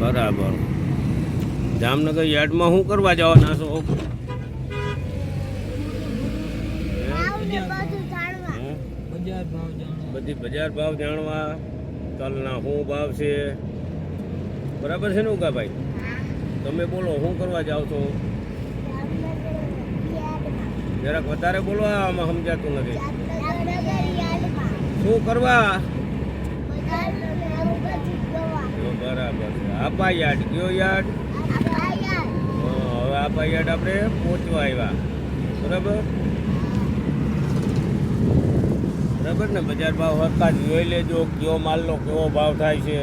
બરાબર. જામનગર યાર્ડમાં શું કરવા જવાના છો? બધી બજાર ભાવ જાણવા. તલના શું ભાવ છે? બરાબર છે ને ઉગાભાઈ તમે બોલો શું કરવા જાઓ છો? જરાક વધારે બોલવા આમાં સમજાતું નથી. શું કરવા તો બરાબર છે. આપા યાર્ડ કયો યાર્ડ હવે આપા યાર્ડ આપણે પહોંચવા આવ્યા બરાબર? બરાબર ને? બજાર ભાવ હરતા જોઈ લેજો કયો માલનો કેવો ભાવ થાય છે.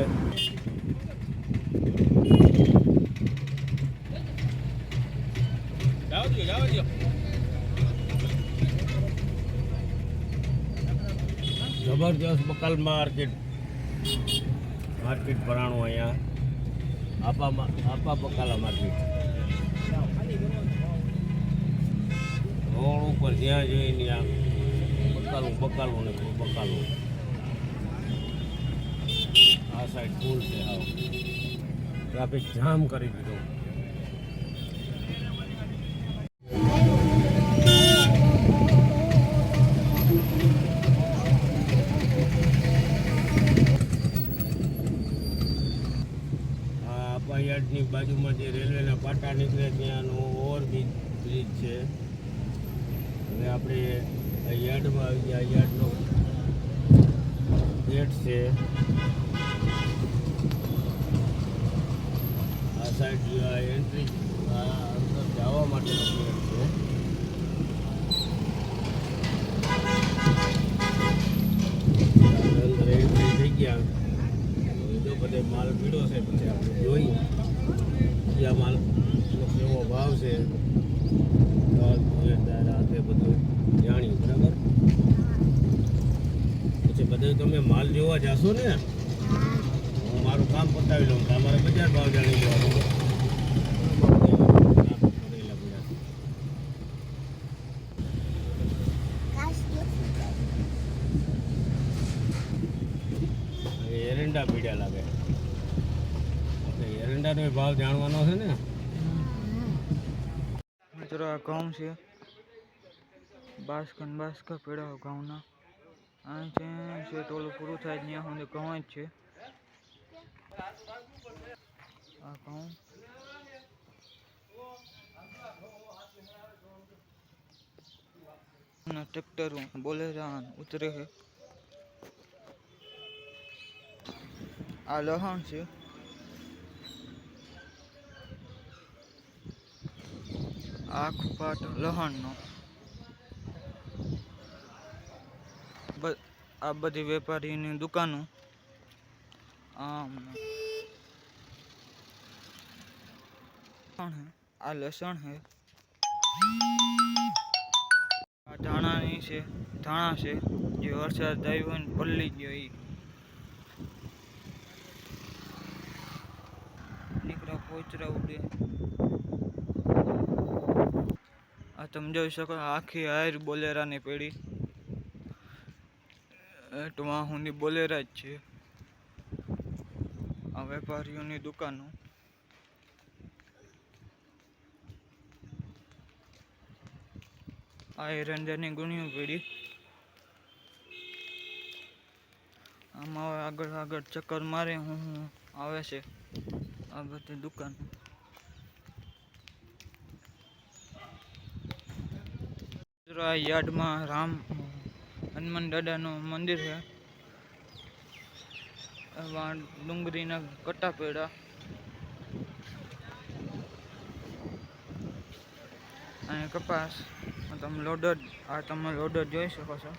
જાઓ દો, જબરજસ્ત બકાલ માર્કેટ. માર્કેટ ભરાણું અહીંયા. આપા આપા બકાલા માર્કેટ. રોડ ઉપર જ્યાં જોઈએ ત્યાં બકાલું બકાલું ને બકાલું. આ સાઈડ ફૂલ છે, આવો. ટ્રાફિક જામ કરી દીધો. યાર્ડની બાજુમાં જે રેલવેના પાટા નીકળે ત્યાંનો ઓવરબ્રિજ બ્રિજ છે. હવે આપણે આ યાર્ડમાં આવી ગયા. યાર્ડનો ગેટ છે. આ સાઈડ આ એન્ટ્રી, આ અંદર જવા માટેનો ગેટ છે. અંદર એન્ટ્રી થઈ ગયા. જો બધે માલ પીડો છે, પછી આપણે જોઈએ. કયા માલ કેવો ભાવ છે. તે બધું જાણ્યું બરાબર? પછી બધે તમે માલ જોવા જાશો ને હું મારું કામ પતાવી લઉં તમારે બજાર ભાવ જાણી લેવાનો. એરંડા પીડ્યા લાગે. એરંડાનો ભાવ જાણવાનો છે ને? મિત્રો, આ ઘઉં છે. બાસ્કન બાસ્કા પેડા ઘઉંના. આ છે ટોલું પૂરું થાય ત્યાં સુધી ઘઉં જ છે. આ ઘઉં. ટ્રેક્ટર બોલે ઉતરે છે. આ લહણ છે. આખું ખુપાટ લહણનો. આ બધી વેપારીની દુકાનો. આમ. આ લસણ હે. આ ધાણાની છે, ધાણા છે, જે વરસાદ આવ્યો ને પલ્લી ગયો એ નીકળા, પોચરા ઉડે. આ તમે જોઈ શકો આખી હાર બોલેરાની પેઢી. ટમાં હુંની બોલેરા જ છે. આ વેપારીઓની દુકાનો. આ એરંજાની ગુણ્યું પેઢી. આમાં આગળ આગળ ચક્કર મારે હું, આવે છે. આ બધી દુકાન. મિત્રો યાર્ડમાં રામ હનુમાન દાદાનું મંદિર છે. ડુંગરીના કટ્ટા પેડા અને કપાસ તમે લોડર, આ તમે લોડર જોઈ શકો છો.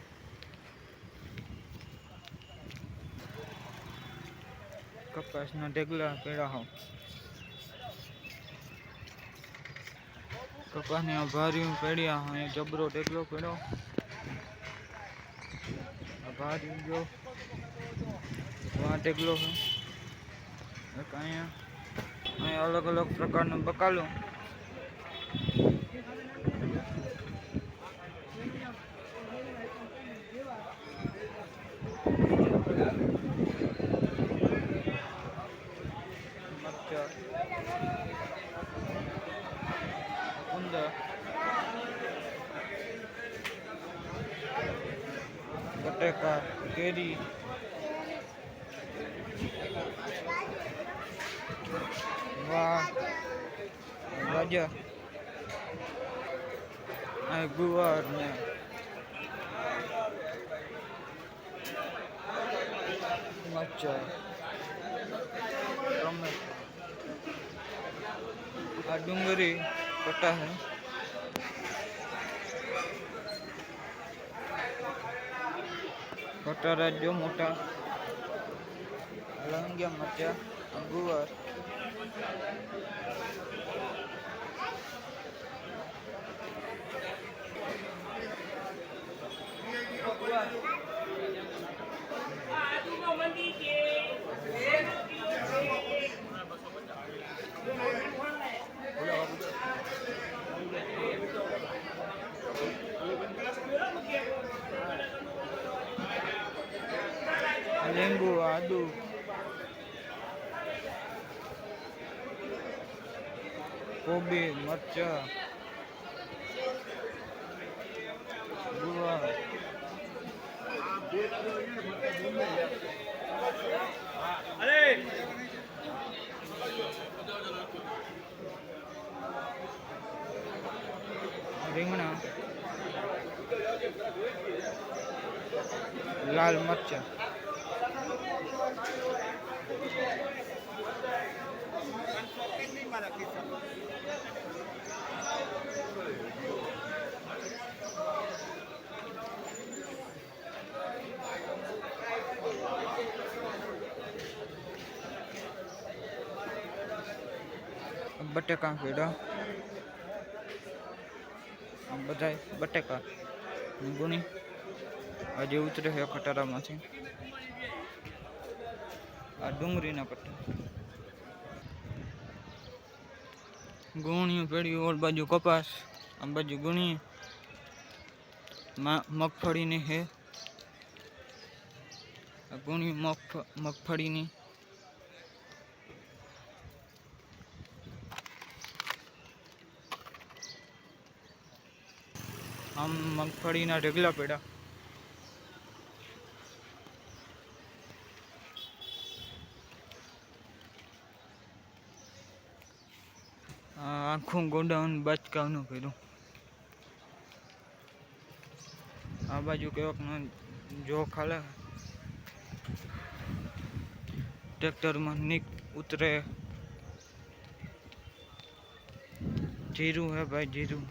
કપાસના ઢેગલા પેડા હો કપાસની ભાર્યું પેડ્યા હોય જબરો ટેકલો પેડ્યો. ભાર્યું જો, આ ઢેગલો છે. એક અહીંયા અહીંયા અલગ અલગ પ્રકારનું બકાલું. મરચાં બટેકા કેરી. વાહ. ગાજર ગુવાર ને. ટમેટા. આ ડુંગળી પટ્ટા है કટારા જો મોટા લંગ્યા મરચા ગુવાર લીંબુ આદુ. કોબી મરચા. ગુવાર. રીંગણા. લાલ મરચા. બટેકા પેડા આ બધા બટેકા. ગુણી. આજે ઉતરે છે ખટારામાંથી. આ ડુંગળીના પટ્ટા. ગુણિયું પેઢી ઓલ બાજુ કપાસ આ બાજુ ગુણી મગફળીની હે. આ ગુણી મગફ મગફળીની. આમ મગફળીના ઢગલા પેડા આખું ગોડાઉન બચકાવનું કર્યું. આ બાજુ કેવોક જો ખાલે ટ્રેક્ટરમાં નીક ઉતરે. જીરું હે ભાઈ, જીરું.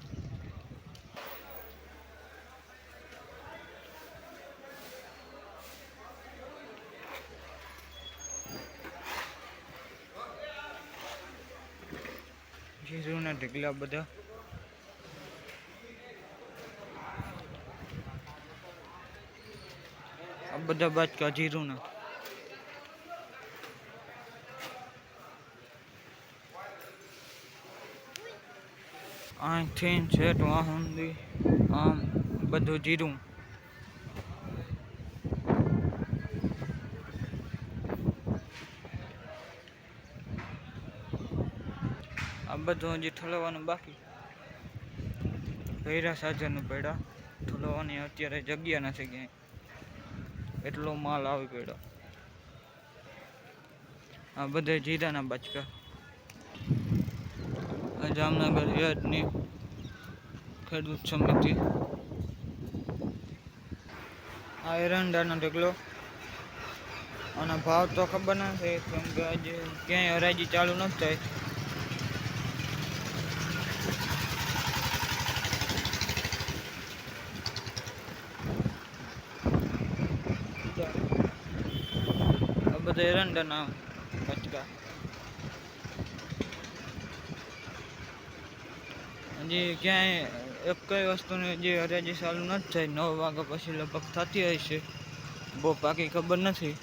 જીરુના ઢગલા બધા. બધા બાજકા જીરુના અહીંથી છેટ વાહન સુધી આમ બધું જીરું. બધું હજી ઠલવવાનું બાકી. ભૈરા સાધનનું પડ્યા. ઠલવવાની અત્યારે જગ્યા નથી ક્યાંય. એટલો માલ આવી પડ્યો. આ બધા જીરાના બચકા. આ જામનગર યાર્ડની ખેડૂત સમિતિ. આ એરંડાનો ઢગલો. આના ભાવ તો ખબર નથી, કેમ કે આજે ક્યાંય હરાજી ચાલુ નથી થઈ આ બધા એરંડાના બચકા હજી ક્યાંય એક કઈ વસ્તુની જે હરાજી ચાલુ નથી થઈ નવ વાગ્યા પછી લગભગ થતી હશે બહુ પાકી ખબર નથી.